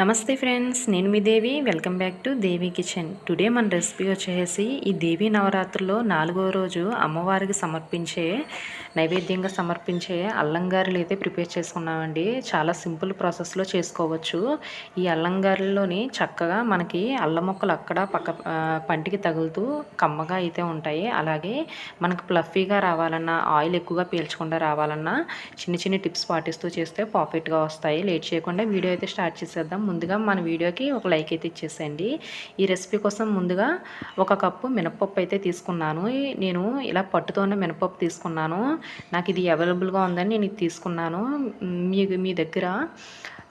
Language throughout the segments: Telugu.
నమస్తే ఫ్రెండ్స్ నేను మీ Devi. Welcome back to Devi kitchen. Today మన రెసిపీ వచ్చేసి ఈ దేవి నవరాత్రుల్లో నాలుగో రోజు అమ్మవారికి సమర్పించే నైవేద్యంగా సమర్పించే అల్లంగారులు అయితే ప్రిపేర్ చేసుకున్నామండి. చాలా సింపుల్ ప్రాసెస్లో చేసుకోవచ్చు. ఈ అల్లంగారుల్లోని చక్కగా మనకి అల్లం మొక్కలు అక్కడ పక్క పంటికి తగులుతూ కమ్మగా అయితే ఉంటాయి. అలాగే మనకు ప్లఫీగా రావాలన్నా ఆయిల్ ఎక్కువగా పీల్చకుండా రావాలన్నా చిన్న చిన్న టిప్స్ పాటిస్తూ చేస్తే పర్ఫెక్ట్గా వస్తాయి. లేట్ చేయకుండా వీడియో అయితే స్టార్ట్ చేసేద్దాం. ముందుగా మన వీడియోకి ఒక లైక్ అయితే ఇచ్చేసేయండి. ఈ రెసిపీ కోసం ముందుగా ఒక కప్పు మినపప్పు అయితే తీసుకున్నాను. నేను ఇలా పట్టుతోనే మినపప్పు తీసుకున్నాను. నాకు ఇది అవైలబుల్గా ఉందని నేను ఇది తీసుకున్నాను. మీ మీ దగ్గర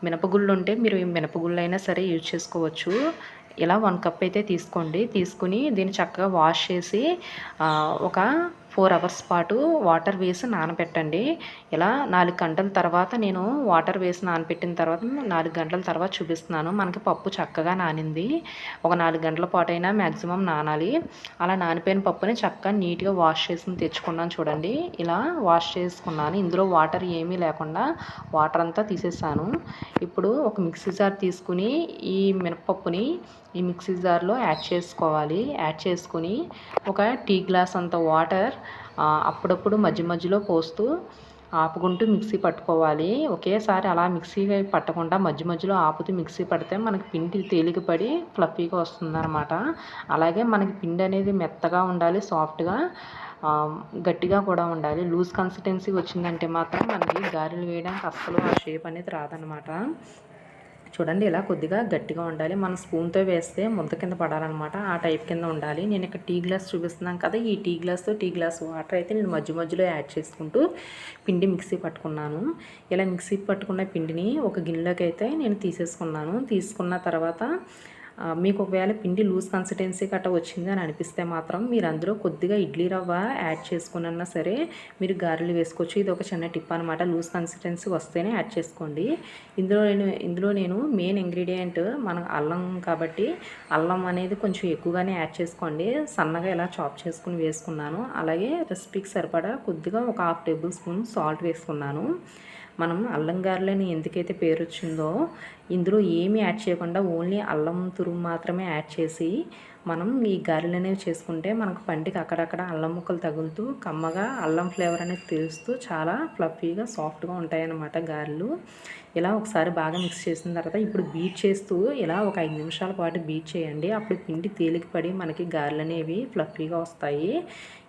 మినపగుళ్ళు ఉంటే మీరు మినపగుళ్ళు అయినా సరే యూజ్ చేసుకోవచ్చు. ఇలా వన్ కప్ అయితే తీసుకోండి. తీసుకుని దీన్ని చక్కగా వాష్ చేసి ఒక ఫోర్ అవర్స్ పాటు వాటర్ వేసి నానబెట్టండి. ఇలా నాలుగు గంటల తర్వాత నేను వాటర్ వేసి నానబెట్టిన తర్వాత నాలుగు గంటల తర్వాత చూపిస్తున్నాను. మనకి పప్పు చక్కగా నానింది. ఒక నాలుగు గంటల పాటు అయినా మ్యాక్సిమం నానాలి. అలా నానిపోయిన పప్పుని చక్కగా నీట్గా వాష్ చేసి తెచ్చుకున్నాను చూడండి. ఇలా వాష్ చేసుకున్నాను. ఇందులో వాటర్ ఏమీ లేకుండా వాటర్ అంతా తీసేసాను. ఇప్పుడు ఒక మిక్సీ జార్ తీసుకుని ఈ మినపప్పుని ఈ మిక్సీ జార్లో యాడ్ చేసుకోవాలి. యాడ్ చేసుకుని ఒక టీ గ్లాస్ అంత వాటర్ అప్పుడప్పుడు మధ్య మధ్యలో పోస్తూ ఆపుకుంటూ మిక్సీ పట్టుకోవాలి. ఒకేసారి అలా మిక్సీ పట్టకుండా మధ్య మధ్యలో ఆపుతూ మిక్సీ పడితే మనకి పిండి తేలికపడి ఫ్లఫీగా వస్తుందన్నమాట. అలాగే మనకి పిండి అనేది మెత్తగా ఉండాలి సాఫ్ట్గా గట్టిగా కూడా ఉండాలి. లూజ్ కన్సిస్టెన్సీ వచ్చిందంటే మాత్రం మనకి గారెలు వేయడానికి అస్సలు ఆ షేప్ అనేది రాదనమాట చూడండి ఇలా కొద్దిగా గట్టిగా ఉండాలి. మనం స్పూన్తో వేస్తే ముద్ద కింద పడాలన్నమాట. ఆ టైప్ కింద ఉండాలి. నేను ఇక్కడ టీ గ్లాస్ చూపిస్తున్నాను కదా ఈ టీ గ్లాస్తో టీ గ్లాస్ వాటర్ అయితే నేను మధ్య మధ్యలో యాడ్ చేసుకుంటూ పిండి మిక్సీ పట్టుకున్నాను. ఇలా మిక్సీ పట్టుకున్న పిండిని ఒక గిన్నెలోకి అయితే నేను తీసేసుకున్నాను. తీసుకున్న తర్వాత మీకు ఒకవేళ పిండి లూజ్ కన్సిస్టెన్సీ గట్ట వచ్చింది అని అనిపిస్తే మాత్రం మీరు అందులో కొద్దిగా ఇడ్లీ రవ్వ యాడ్ చేసుకున్నా సరే మీరు గారెలు వేసుకోవచ్చు. ఇది ఒక చిన్న టిప్ అనమాట లూజ్ కన్సిస్టెన్సీ వస్తేనే యాడ్ చేసుకోండి. ఇందులో నేను ఇందులో నేను మెయిన్ ఇంగ్రీడియంట్ మన అల్లం కాబట్టి అల్లం అనేది కొంచెం ఎక్కువగానే యాడ్ చేసుకోండి. సన్నగా ఇలా చాప్ చేసుకుని వేసుకున్నాను. అలాగే రెసిపీకి సరిపడా కొద్దిగా ఒక హాఫ్ టేబుల్ స్పూన్ సాల్ట్ వేసుకున్నాను. మనం అల్లం గారెలని ఎందుకైతే పేరు వచ్చిందో ఇందులో ఏమీ యాడ్ చేయకుండా ఓన్లీ అల్లం తురుము మాత్రమే యాడ్ చేసి మనం ఈ గారెలు అనేవి చేసుకుంటే మనకు పంటికి అక్కడక్కడ అల్లం ముక్కలు తగులుతూ కమ్మగా అల్లం ఫ్లేవర్ అనేది తెలుస్తూ చాలా ఫ్లఫీగా సాఫ్ట్గా ఉంటాయన్నమాట గారెలు. ఇలా ఒకసారి బాగా మిక్స్ చేసిన తర్వాత ఇప్పుడు బీట్ చేస్తూ ఇలా ఒక ఐదు నిమిషాల పాటు బీట్ చేయండి. అప్పుడు పిండి తేలికపడి మనకి గారెలు అనేవి ఫ్లఫీగా వస్తాయి.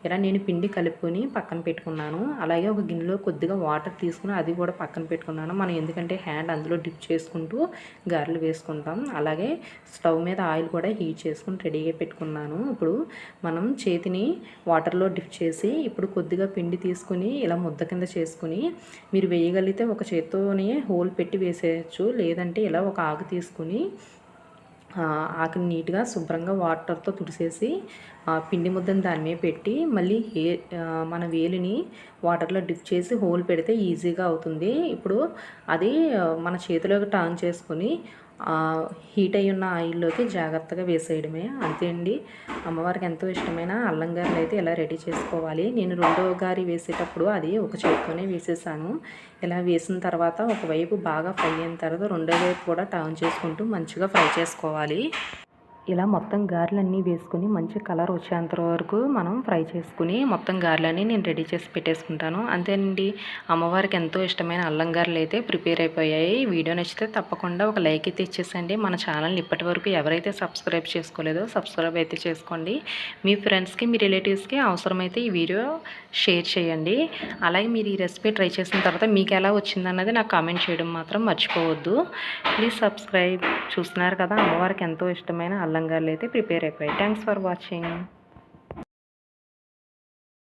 ఇలా నేను పిండి కలుపుకొని పక్కన పెట్టుకున్నాను. అలాగే ఒక గిన్నెలో కొద్దిగా వాటర్ తీసుకుని అది కూడా పక్కన పెట్టుకున్నాను. మనం ఎందుకంటే హ్యాండ్ అందులో డిప్ చేసుకుంటూ గారెలు వేసుకుంటాం. అలాగే స్టవ్ మీద ఆయిల్ కూడా హీట్ చేసుకుని రెడీ నెయ్యి పెట్టుకున్నాను. ఇప్పుడు మనం చేతిని వాటర్లో డిప్ చేసి ఇప్పుడు కొద్దిగా పిండి తీసుకుని ఇలా ముద్ద కింద చేసుకుని మీరు వేయగలిగితే ఒక చేత్తోనే హోల్ పెట్టి వేసేయచ్చు. లేదంటే ఇలా ఒక ఆకు తీసుకుని ఆకుని నీట్గా శుభ్రంగా వాటర్తో తుడిసేసి పిండి ముద్దని దాని మీద పెట్టి మళ్ళీ హే మన వేలిని వాటర్లో డిప్ చేసి హోల్ పెడితే ఈజీగా అవుతుంది. ఇప్పుడు అది మన చేతిలోకి టర్న్ చేసుకొని హీట్ అయి ఉన్న ఆయిల్లోకి జాగ్రత్తగా వేసేయడమే. అంతే అండి. అమ్మవారికి ఎంతో ఇష్టమైన అల్లం గారెలు అయితే ఇలా రెడీ చేసుకోవాలి? నేను రెండో గారి వేసేటప్పుడు అది ఒక చేతితోనే వేసేసాను. ఇలా వేసిన తర్వాత ఒకవైపు బాగా ఫ్రై అయిన తర్వాత రెండో వైపు కూడా టర్న్ చేసుకుంటూ మంచిగా ఫ్రై చేసుకోవాలి. ఇలా మొత్తం గారెలన్నీ వేసుకుని మంచి కలర్ వచ్చేంత వరకు మనం ఫ్రై చేసుకుని మొత్తం గారెలన్నీ నేను రెడీ చేసి పెట్టేసుకుంటాను. అంతేనండి అమ్మవారికి ఎంతో ఇష్టమైన అల్లం గారెలు అయితే ప్రిపేర్ అయిపోయాయి. వీడియో నచ్చితే తప్పకుండా ఒక లైక్ అయితే ఇచ్చేసండి మన ఛానల్ని ఇప్పటి వరకు ఎవరైతే సబ్స్క్రైబ్ చేసుకోలేదో సబ్స్క్రైబ్ అయితే చేసుకోండి. మీ ఫ్రెండ్స్కి మీ రిలేటివ్స్కి అవసరమైతే ఈ వీడియో షేర్ చేయండి. అలాగే మీరు ఈ రెసిపీ ట్రై చేసిన తర్వాత మీకు ఎలా వచ్చిందన్నది నాకు కామెంట్ చేయడం మాత్రం మర్చిపోవద్దు. Please subscribe. చూస్తున్నారు కదా అమ్మవారికి ఎంతో ఇష్టమైన అల్లం లంగాలు అయితే ప్రిపేర్ అయిపోయాయి థ్యాంక్స్ ఫర్ వాచింగ్